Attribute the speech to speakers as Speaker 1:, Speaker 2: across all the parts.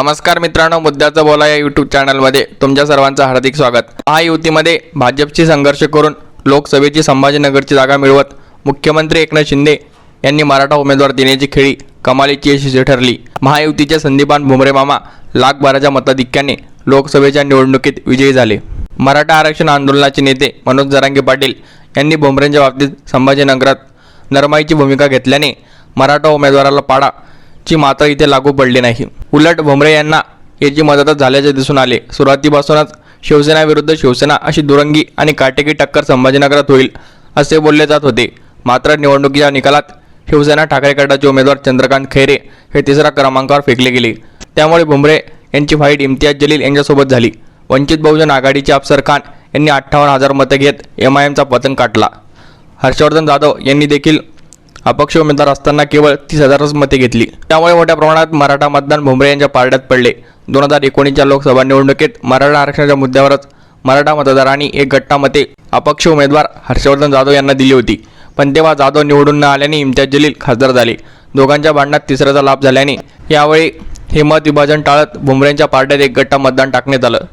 Speaker 1: नमस्कार मित्रांनो मुद्द्याचं बोला या यूट्यूब चॅनलमध्ये तुमच्या सर्वांचं हार्दिक स्वागत. महायुतीमध्ये भाजपशी संघर्ष करून लोकसभेची संभाजीनगरची जागा मिळवत मुख्यमंत्री एकनाथ शिंदे यांनी मराठा उमेदवार देण्याची खेळी कमालीची यशस्वी ठरली. महायुतीचे संदीपान भुमरे मामा लाखभराच्या मताधिक्याने लोकसभेच्या निवडणुकीत विजयी झाले. मराठा आरक्षण आंदोलनाचे नेते मनोज जरांगे पाटील यांनी भुमरेंच्या बाबतीत संभाजीनगरात नरमाईची भूमिका घेतल्याने मराठा उमेदवाराला पाडाची मात्र इथे लागू पडली नाही. उलट भुमरे यांना याची मदतच झाल्याचे दिसून आले. सुरुवातीपासूनच शिवसेना विरुद्ध शिवसेना अशी दुरंगी आणि काटेकी टक्कर संभाजीनगरात होईल असे बोलले जात होते. मात्र निवडणुकीच्या निकालात शिवसेना ठाकरे गटाचे उमेदवार चंद्रकांत खैरे हे तिसऱ्या क्रमांकावर फेकले गेले. त्यामुळे भुमरे यांची फाईट इम्तियाज जलील यांच्यासोबत झाली. वंचित बहुजन आघाडीचे अफसर खान यांनी अठ्ठावन्न हजार मतं घेत एम आय एमचा पतन काटला हर्षवर्धन जाधव यांनी देखील अपक्ष उमेदवार असताना केवळ तीस हजारच मते घेतली. त्यामुळे मोठ्या प्रमाणात मराठा मतदान भुमरे यांच्या पारड्यात पडले. दोन हजार एकोणीसच्या लोकसभा निवडणुकीत मराठा आरक्षणाच्या मुद्द्यावरच मराठा मतदारांनी एक गट्टा मते अपक्ष उमेदवार हर्षवर्धन जाधव यांना दिली होती. पण तेव्हा जाधव निवडून न आल्याने इम्तियाज जलील खासदार झाले. दोघांच्या भांडणात तिसऱ्याचा लाभ झाल्याने यावेळी हे मत विभाजन टाळत भुमरेंच्या पारड्यात एक गट्टा मतदान टाकण्यात आलं.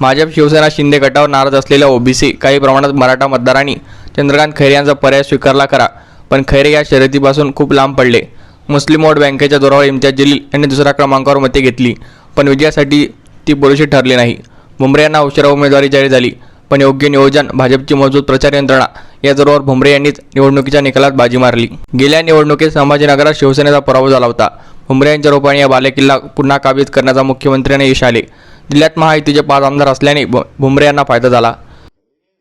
Speaker 1: भाजप शिवसेना शिंदे गटावर नाराज असलेल्या ओबीसी काही प्रमाणात मराठा मतदारांनी चंद्रकांत खैरे यांचा पर्याय स्वीकारला करा पण खैरे या शर्यतीपासून खूप लांब पडले. मुस्लिम वोट बँकेच्या जोरावर इम्तियाज जलील यांनी दुसऱ्या क्रमांकावर मते घेतली पण विजयासाठी ती पुरेशी ठरली नाही. भुमरे यांना उशिरा उमेदवारी जाहीर झाली पण योग्य नियोजन भाजपची मजबूत प्रचार यंत्रणा या जोरावर भुमरे यांनीच निवडणुकीच्या निकालात बाजी मारली. गेल्या निवडणुकीत संभाजीनगरात शिवसेनेचा पराभव झाला होता. भुमरे यांच्या रूपाने या बालेकिल्ला पुन्हा काबीज करण्याचा मुख्यमंत्र्यांना यश आले. जिल्ह्यात महायुतीचे पाच आमदार असल्याने भुमरे यांना फायदा झाला.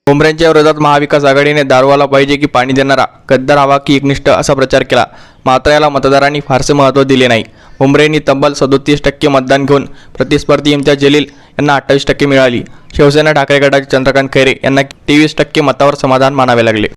Speaker 1: भुमरेंच्या विरोधात महाविकास आघाडीने दारवाला पाहिजे की पाणी देणारा गद्दार हवा की एकनिष्ठ असा प्रचार केला. मात्र याला मतदारांनी फारसे महत्त्व दिले नाही. भुमरेंनी तब्बल सदोतीस टक्के मतदान घेऊन प्रतिस्पर्धी इम्तियाज जलील यांना अठ्ठावीस टक्के मिळाली. शिवसेना ठाकरे गटाचे चंद्रकांत खैरे यांना तेवीस टक्के मतावर समाधान मानावे लागले.